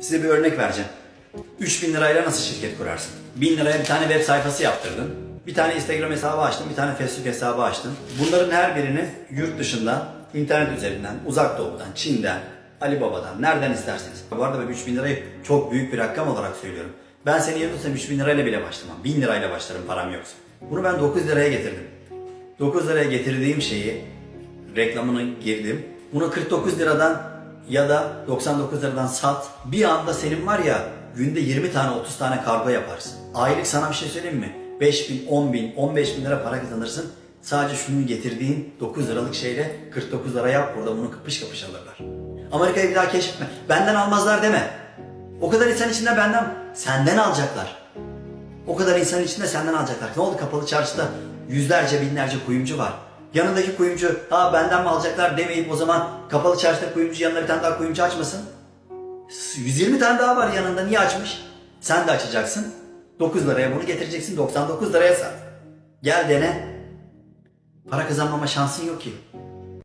Size bir örnek vereceğim. 3000 lirayla nasıl şirket kurarsın? 1000 liraya bir tane web sayfası yaptırdın. Bir tane Instagram hesabı açtın, bir tane Facebook hesabı açtın. Bunların her birini yurt dışından, internet üzerinden, uzak doğudan, Çin'den, Ali Baba'dan, nereden isterseniz. Bu arada ben 3000 lirayı çok büyük bir rakam olarak söylüyorum. Ben seni tutsam 3000 lirayla bile başlamam. 1000 lirayla başlarım param yoksa. Bunu ben 9 liraya getirdim. 9 liraya getirdiğim şeyi reklamını girdim. Bunu 49 liradan ya da 99 liradan sat. Bir anda senin var ya günde 20 tane 30 tane kargo yaparsın. Aylık sana bir şey söyleyeyim mi? 5 bin, 10 bin, 15 bin lira para kazanırsın. Sadece şunu getirdiğin 9 liralık şeyle 49 lira yap burada bunu kapış kapış alırlar. Amerika'yı bir daha keşfetme. Benden almazlar deme. O kadar insan içinde benden, senden alacaklar. O kadar insan içinde senden alacaklar. Ne oldu kapalı çarşıda yüzlerce binlerce kuyumcu var. Yanındaki kuyumcu ha benden mi alacaklar demeyip o zaman kapalı çarşıda kuyumcu yanına bir tane daha kuyumcu açmasın. 120 tane daha var yanında niye açmış? Sen de açacaksın. 9 liraya bunu getireceksin 99 liraya sat. Gel dene. Para kazanmama şansın yok ki.